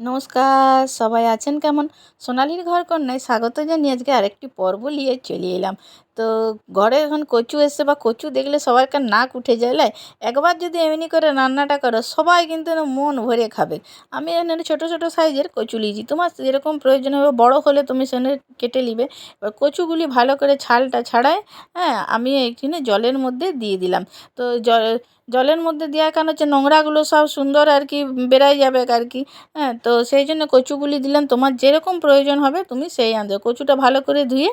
নমস্কার, সবাই আছেন কেমন? সোনালির ঘর কন্যায় স্বাগত জানিয়ে আজকে আরেকটি পর্ব নিয়ে চলে এলাম। তো ঘরে এখন কচু এসছে বা কচু দেখলে সবাইকার নাক উঠে যায় একবার যদি এমনি করে রান্নাটা করো, সবাই কিন্তু মন ভরে খাবে। আমি এখানে ছোটো ছোটো সাইজের কচু নিয়েছি তোমার যেরকম প্রয়োজন হবে, বড় হলে তুমি সেখানে কেটে নিবে। এবার কচুগুলি ভালো করে ছালটা ছাড়ায় হ্যাঁ আমি এইখানে জলের মধ্যে দিয়ে দিলাম। তো জল জলের মধ্যে দেওয়ার কারণ হচ্ছে নোংরাগুলো সব সুন্দর আর কি বেরাই যাবে আর কি হ্যাঁ তো সেই জন্য কচুগুলি দিলাম। তোমার যেরকম প্রয়োজন হবে, তুমি সেই আন্দাজে কচুটা ভালো করে ধুয়ে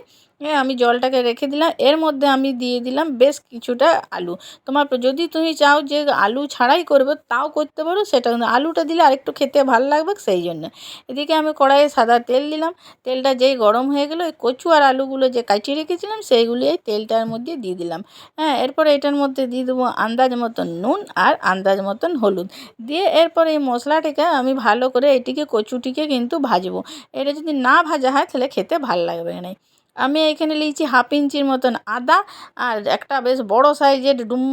আমি জলটাকে রেখে দিলাম। এর মধ্যে আমি দিয়ে দিলাম বেশ কিছুটা আলু। তোমার যদি তুমি চাও যে আলু ছাড়াই করবে, তাও করতে পারো, সেটা কিন্তু আলুটা দিলে আরেকটু খেতে ভালো লাগবে সেই জন্য। এদিকে আমি কড়াইয়ে সাদা তেল দিলাম। তেলটা যেই গরম হয়ে গেলো ওই কচু আর আলুগুলো যে কাটিয়ে রেখেছিলাম, সেইগুলি এই তেলটার মধ্যে দিয়ে দিলাম। হ্যাঁ এরপরে এটার মধ্যে দিয়ে দেবো আন্দাজ মতন নুন আর আন্দাজ মতন হলুদ। দিয়ে এরপর এই মশলাটিকে আমি ভালো করে এটিকে কচুটিকে কিন্তু ভাজবো। এটা যদি না ভাজা হয়, তাহলে খেতে ভালো লাগবে না। আমি এখানে নিয়েছি হাফ ইঞ্চির মতন আদা আর একটা বেশ বড় সাইজের ডুম,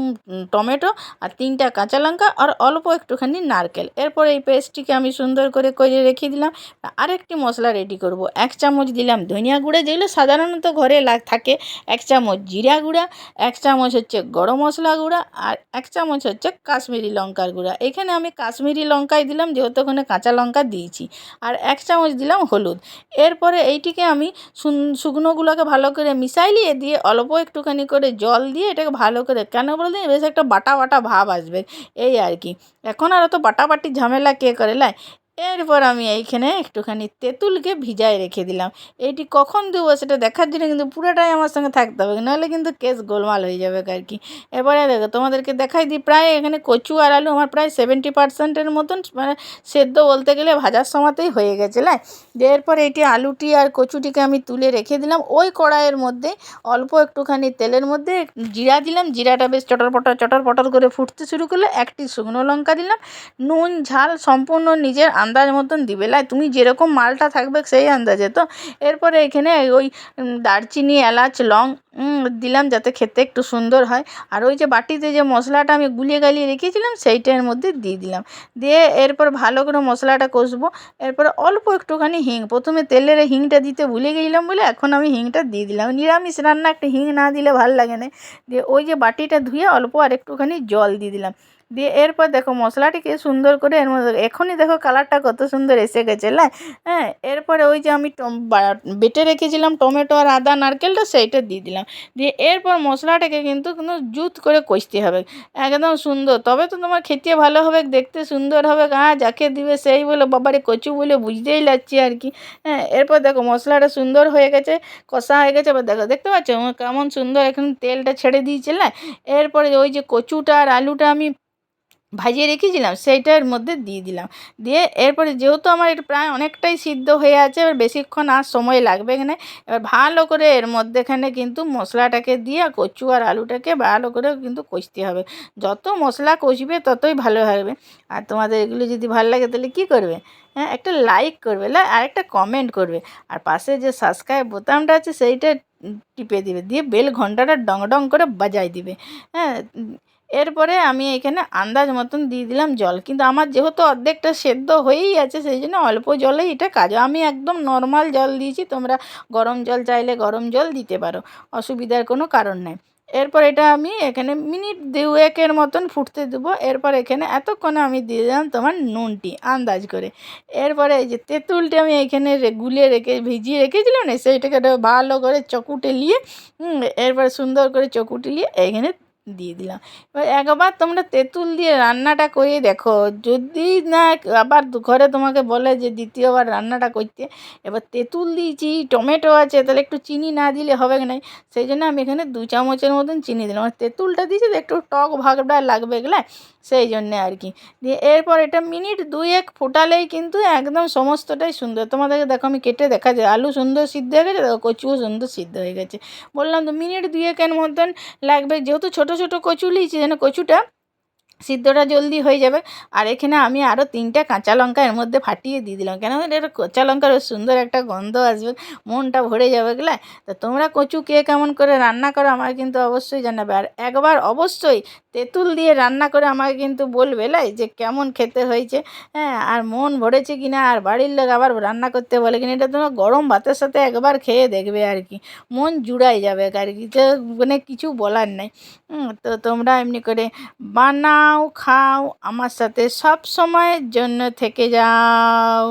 টমেটো আর তিনটা কাঁচা লঙ্কা আর অল্প একটুখানি নারকেল। এরপর এই পেস্টটিকে আমি সুন্দর করে করে রেখে দিলাম। আরেকটি মশলা রেডি করব। এক চামচ দিলাম ধনিয়া গুঁড়া, যেগুলো সাধারণত ঘরে থাকে। এক চামচ জিরা গুঁড়া, এক চামচ হচ্ছে গরম মশলা গুঁড়া আর এক চামচ হচ্ছে কাশ্মীরি লঙ্কার গুঁড়া। এখানে আমি কাশ্মীরি লঙ্কাই দিলাম, যেহেতু ওখানে কাঁচা লঙ্কা দিয়েছি। আর এক চামচ দিলাম হলুদ। এরপরে এইটিকে আমি শুকনো ওগুলোকে ভালো করে মিশাইলিয়ে দিয়ে অল্প একটুখানি করে জল দিয়ে এটাকে ভালো করে, কেন বলে দিন বেশ একটা বাটা বাটা ভাব আসবে, এই আর কি। এখন আর অত বাটাবাটি ঝামেলা কে করে, লাই? এরপর আমি এইখানে একটুখানি তেঁতুলকে ভিজায় রেখে দিলাম। এইটি কখন দেবো সেটা দেখার জন্য কিন্তু পুরোটাই আমার সঙ্গে থাকতে হবে, নাহলে কিন্তু কেস গোলমাল হয়ে যাবে আর কি। এবারে দেখো, তোমাদেরকে দেখাই দিই, প্রায় এখানে কচু আর আলু আমার প্রায় সেভেন্টি পার্সেন্টের মতন মানে সেদ্ধ বলতে গেলে ভাজার সময়তেই হয়ে গেছে, লাই? এরপর এইটি আলুটি আর কচুটিকে আমি তুলে রেখে দিলাম। ওই কড়াইয়ের মধ্যে অল্প একটুখানি তেলের মধ্যে জিরা দিলাম, জিরাটা বেশ চটর পটর চটর পটর করে ফুটতে শুরু করলে, একটি শুকনো লঙ্কা দিলাম, নুন, ঝাল সম্পূর্ণ নিজের আন্দাজ মতন দিবে। লাই, তুমি যেরকম মালটা থাকবে সেই আন্দাজে। তো এরপরে এখানে ওই দারচিনি, এলাচ, লং দিলাম যাতে খেতে একটু সুন্দর হয়। আর ওই যে বাটিতে যে মশলাটা আমি গুলিয়ে গালিয়ে রেখেছিলাম, সেইটার মধ্যে দিয়ে দিলাম। দিয়ে এরপর ভালো করে মশলাটা কষবো। এরপরে অল্প একটুখানি হিং, প্রথমে তেলের হিংটা দিতে ভুলে গেছিলাম বলে এখন আমি হিংটা দিয়ে দিলাম। নিরামিষ রান্না, একটা হিং না দিলে ভালো লাগে না। দিয়ে ওই যে বাটিটা ধুয়ে অল্প আর একটুখানি জল দিয়ে দিলাম। দিয়ে এরপর দেখো মশলাটিকে সুন্দর করে এর মধ্যে, এখনই দেখো কালারটা কত সুন্দর এসে গেছে, লাই? হ্যাঁ এরপরে ওই যে আমি বেটে রেখেছিলাম টমেটো আর আদা, নারকেলটা সেইটা দিয়ে দিলাম। দিয়ে এরপর মশলাটাকে কিন্তু কিন্তু জুত করে কষতে হবে। একদম সুন্দর। তবে তো তোমার খেতে ভালো হবে, দেখতে সুন্দর হবে হ্যাঁ যাকে দিবে সেই বলে, বাবারে কচু বলে বুঝতেই লাগছে আর কি। হ্যাঁ এরপর দেখো মশলাটা সুন্দর হয়ে গেছে, কষা হয়ে গেছে, এবার দেখো, দেখতে পাচ্ছ? কেমন সুন্দর এখন তেলটা ছেড়ে দিয়েছে না এরপরে ওই যে কচুটা আর আলুটা আমি ভাজিয়ে রেখেছিলাম, সেইটার মধ্যে দিয়ে দিলাম। দিয়ে এরপরে যেহেতু আমার এটা প্রায় অনেকটাই সিদ্ধ হয়ে আছে, এবার বেশিক্ষণ আর সময় লাগবে এখানে, এবার ভালো করে এর মধ্যেখানে কিন্তু মশলাটাকে দিয়ে কচু আর আলুটাকে ভালো করে কিন্তু কষতে হবে। যত মশলা কষবে ততই ভালো হবে। আর তোমাদের এগুলো যদি ভালো লাগে তাহলে কী করবে? হ্যাঁ একটা লাইক করবে আর একটা কমেন্ট করবে। আর পাশে যে সাবস্ক্রাইব বোতামটা আছে সেইটা টিপে দিবে। দিয়ে বেল ঘন্টাটা ডং ডং করে বাজাই দিবে। হ্যাঁ এরপরে আমি এখানে আন্দাজ মতন দিয়ে দিলাম জল। কিন্তু আমার যেহেতু অর্ধেকটা সেদ্ধ হয়েই আছে, সেই জন্য অল্প জলেই এটা কাজ। আমি একদম নর্মাল জল দিয়েছি, তোমরা গরম জল চাইলে গরম জল দিতে পারো। অসুবিধার কোনো কারণ নেই। এরপর এটা আমি এখানে মিনিট দুয়েকের মতন ফুটতে দেবো। এরপর এখানে এতক্ষণে আমি দিয়ে দিলাম তোমার নুনটি আন্দাজ করে। এরপরে এই যে তেঁতুলটি আমি এখানে গুলিয়ে রেখে, ভিজিয়ে রেখেছিলাম না, সেইটাকে ভালো করে চকুটে নিয়ে এরপরে সুন্দর করে চকুটে নিয়ে এখানে দিয়ে দিলাম। এবার একবার তোমরা তেঁতুল দিয়ে রান্নাটা করে দেখো। যদি না আবার ঘরে তোমাকে বলে যে দ্বিতীয়বার রান্নাটা করতে, এবার তেঁতুল দিয়েছি, টমেটো আছে, তাহলে একটু চিনি না দিলে হবে না সেই জন্য আমি এখানে দু চামচের মতন চিনি দিলাম। আর তেঁতুলটা দিয়েছি তো একটু টক ভাগটা লাগবে এগুলো সেই জন্যে আর কি। দিয়ে এরপর এটা মিনিট দুই এক ফোটালেই কিন্তু একদম সমস্তটাই সুন্দর। তোমাদেরকে দেখো আমি কেটে দেখা যায় আলু সুন্দর সিদ্ধ হয়ে গেছে, দেখো কচুও সুন্দর সিদ্ধ হয়ে গেছে। বললাম তো মিনিট দুয়েকের মতন লাগবে। যেহেতু ছোটো ছোটো কচু নিয়েছি যেন কচুটা সিদ্ধটা জলদি হয়ে যাবে। আর এখানে আমি আরও তিনটে কাঁচা লঙ্কা এর মধ্যে ফাটিয়ে দিয়ে দিলাম। কেন এটা কাঁচা লঙ্কার সুন্দর একটা গন্ধ আসবে, মনটা ভরে যাবে গেলা তা তোমরা কচু কে কেমন করে রান্না করো আমাকে কিন্তু অবশ্যই জানাবে। আর একবার অবশ্যই তেঁতুল দিয়ে রান্না করে আমাকে কিন্তু বলবে, লাই, যে কেমন খেতে হয়েছে। হ্যাঁ আর মন ভরেছে কি না আর বাড়ির লোক আবার রান্না করতে বলে কিনা, এটা তোমরা গরম ভাতের সাথে একবার খেয়ে দেখবে আর কি। মন জুড়াই যাবে আর কি মানে কিছু বলার নেই। তো তোমরা এমনি করে বানাও খাও আমার সাথে সব সময়ের জন্য থেকে যাও।